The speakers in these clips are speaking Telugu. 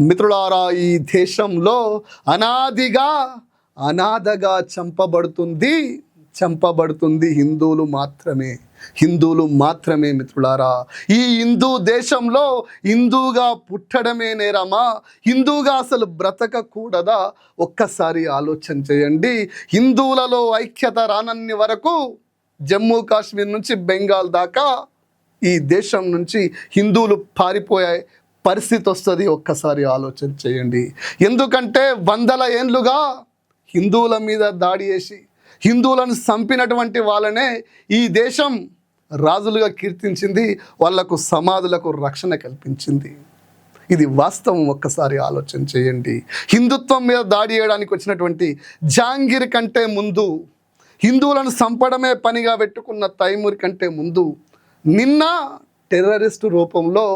మిత్రులారా ఈ దేశంలో అనాదిగా అనాథగా చంపబడుతుంది చంపబడుతుంది హిందువులు మాత్రమే. హిందువులు మాత్రమే మిత్రులారా. ఈ హిందూ దేశంలో హిందూగా పుట్టడమే నేరమా? హిందూగా అసలు బ్రతకకూడదా? ఒక్కసారి ఆలోచన చేయండి. హిందువులలో ఐక్యత రానన్ని వరకు జమ్మూ కాశ్మీర్ నుంచి బెంగాల్ దాకా ఈ దేశం నుంచి హిందువులు పారిపోయాయి. పరిస్థితి వస్తుంది ఒక్కసారి ఆలోచన చేయండి. ఎందుకంటే వందల ఏండ్లుగా హిందువుల మీద దాడి చేసి హిందువులను చంపినటువంటి వాళ్ళనే ఈ దేశం రాజులుగా కీర్తించింది వాళ్ళకు సమాధులకు రక్షణ కల్పించింది. ఇది వాస్తవం ఒక్కసారి ఆలోచన చేయండి. హిందుత్వం మీద దాడి చేయడానికి వచ్చినటువంటి జాంగీర్ కంటే ముందు హిందువులను చంపడమే పనిగా పెట్టుకున్న తైమూర్ కంటే ముందు నిన్న టెర్రరిస్టు రూపంలో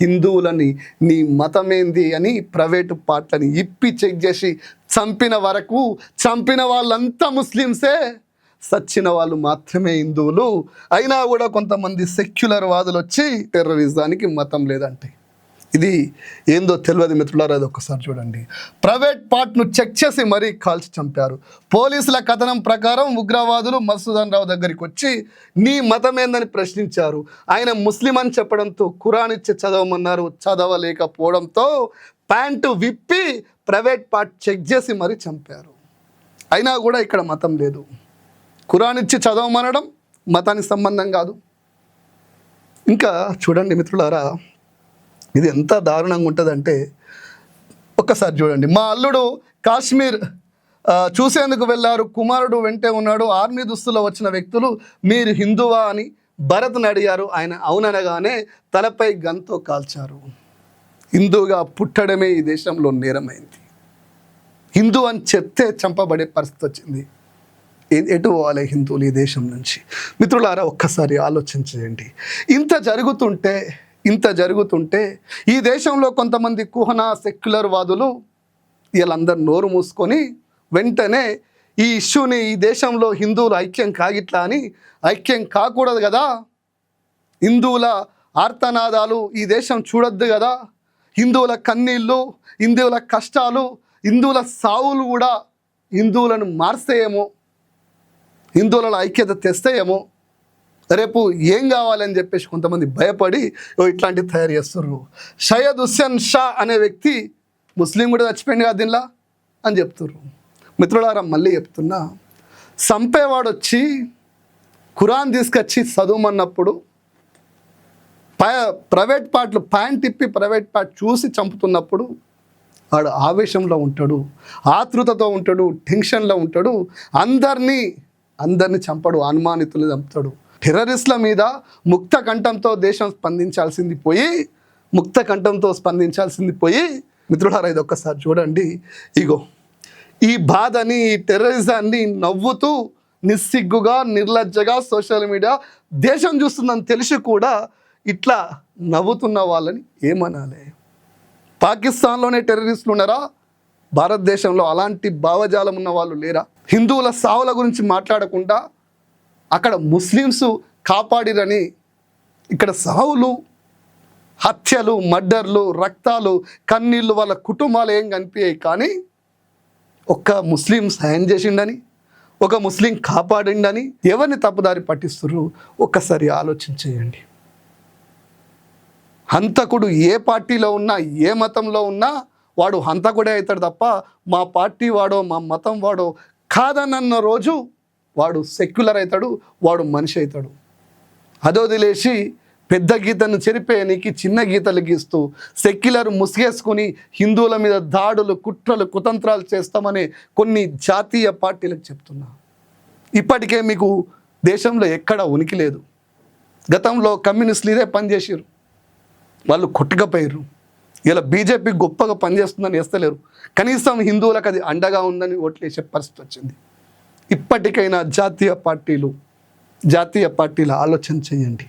హిందువులని నీ మతమేంది అని ప్రైవేటు పార్ట్లని ఇప్పి చెక్ చేసి చంపిన వరకు చంపిన వాళ్ళంతా ముస్లిమ్సే. సచ్చిన వాళ్ళు మాత్రమే హిందువులు. అయినా కూడా కొంతమంది సెక్యులర్ వాదులు వచ్చి టెర్రరిజానికి మతం లేదంటే. ఇది ఏందో తెలియదు మిత్రులారా అది ఒక్కసారి చూడండి. ప్రైవేట్ పార్ట్ను చెక్ చేసి మరీ కాల్చి చంపారు. పోలీసుల కథనం ప్రకారం ఉగ్రవాదులు మసూదన్ రావు దగ్గరికి వచ్చి నీ మతం ఏందని ప్రశ్నించారు. ఆయన ముస్లిం అని చెప్పడంతో ఖురాన్ ఇచ్చి చదవమన్నారు. చదవలేకపోవడంతో ప్యాంటు విప్పి ప్రైవేట్ పార్ట్ చెక్ చేసి మరీ చంపారు. అయినా కూడా ఇక్కడ మతం లేదు. ఖురాన్ ఇచ్చి చదవమనడం మతానికి సంబంధం కాదు. ఇంకా చూడండి మిత్రులారా ఇది ఎంత దారుణంగా ఉంటుందంటే ఒక్కసారి చూడండి. మా అల్లుడు కాశ్మీర్ చూసేందుకు వెళ్ళారు. కుమారుడు వెంటే ఉన్నాడు. ఆర్మీ దుస్తులో వచ్చిన వ్యక్తులు మీరు హిందువా అని భరత్ని అడిగారు. ఆయన అవుననగానే తలపై గంతో కాల్చారు. హిందువుగా పుట్టడమే ఈ దేశంలో నేరమైంది. హిందూ అని చెప్తే చంపబడే పరిస్థితి వచ్చింది. ఎటు పోవాలి హిందువులు ఈ దేశం నుంచి? మిత్రులారా ఒక్కసారి ఆలోచన చేయండి ఇంత జరుగుతుంటే ఇంత జరుగుతుంటే ఈ దేశంలో కొంతమంది కుహన సెక్యులర్ వాదులు వీళ్ళందరూ నోరు మూసుకొని వెంటనే ఈ ఇష్యూని ఈ దేశంలో హిందువులు ఐక్యం కాగిట్లా అని ఐక్యం కాకూడదు కదా? హిందువుల ఆర్తనాదాలు ఈ దేశం చూడొద్దు కదా? హిందువుల కన్నీళ్ళు హిందువుల కష్టాలు హిందువుల సావులు కూడా హిందువులను మార్చేయేమో హిందువులలో ఐక్యత తెస్తాయేమో రేపు ఏం కావాలని చెప్పేసి కొంతమంది భయపడి ఓ ఇట్లాంటివి తయారు చేస్తున్నారు షయద్ హుస్సేన్ షా అనే వ్యక్తి ముస్లిం కూడా చచ్చిపోయింది కదా దీనిలా అని చెప్తున్నారు మిత్రులారా మళ్ళీ చెప్తున్నా చంపేవాడు వచ్చి ఖురాన్ తీసుకొచ్చి చదువుమన్నప్పుడు ప- ప్రైవేట్ పార్ట్లు ప్యాంట్ తిప్పి ప్రైవేట్ పార్ట్ చూసి చంపుతున్నప్పుడు వాడు ఆవేశంలో ఉంటాడు ఆతృతతో ఉంటాడు టెన్షన్లో ఉంటాడు అందరినీ అందరినీ చంపడు అనుమానితులు చంపుతాడు. టెర్రరిస్ట్ల మీద ముక్త కంఠంతో దేశం స్పందించాల్సింది పోయి ముక్త కంఠంతో స్పందించాల్సింది పోయి మిత్రులారా ఇది ఒక్కసారి చూడండి. ఇగో ఈ బాధని ఈ టెర్రరిజాన్ని నవ్వుతూ నిస్సిగ్గుగా నిర్లజ్జగా సోషల్ మీడియా దేశం చూస్తుందని తెలిసి కూడా ఇట్లా నవ్వుతున్న వాళ్ళని ఏమనాలి? పాకిస్తాన్లోనే టెర్రరిస్టులు ఉన్నారా? భారతదేశంలో అలాంటి భావజాలం ఉన్న వాళ్ళు లేరా? హిందువుల సావుల గురించి మాట్లాడకుండా అక్కడ ముస్లిమ్స్ కాపాడిరని ఇక్కడ సావులు హత్యలు మర్డర్లు రక్తాలు కన్నీళ్ళు వాళ్ళ కుటుంబాలు ఏం కనిపించాయి? కానీ ఒక్క ముస్లిం సాయం చేసిండని ఒక ముస్లిం కాపాడిండని ఎవరిని తప్పుదారి పట్టిస్తుర్రు? ఒక్కసారి ఆలోచన చేయండి. హంతకుడు ఏ పార్టీలో ఉన్నా ఏ మతంలో ఉన్నా వాడు హంతకుడే అవుతాడు తప్ప మా పార్టీ వాడో మా మతం వాడో కాదనన్న రోజు వాడు సెక్యులర్ అవుతాడు వాడు మనిషి అవుతాడు. అదొదిలేసి పెద్ద గీతను చెరిపేయనికి చిన్న గీతలు గీస్తూ సెక్యులర్ ముసిగేసుకుని హిందువుల మీద దాడులు కుట్రలు కుతంత్రాలు చేస్తామని కొన్ని జాతీయ పార్టీలకు చెప్తున్నా. ఇప్పటికే మీకు దేశంలో ఎక్కడ ఉనికి లేదు. గతంలో కమ్యూనిస్టులు ఇదే పనిచేసారు వాళ్ళు కొట్టుకపోయారు ఇలా బీజేపీ గొప్పగా పనిచేస్తుందని వేస్తలేరు. కనీసం హిందువులకు అది అండగా ఉందని ఓట్లేసే పరిస్థితి వచ్చింది. ఇప్పటికైనా జాతీయ పార్టీలు జాతీయ పార్టీల ఆలోచన చేయండి.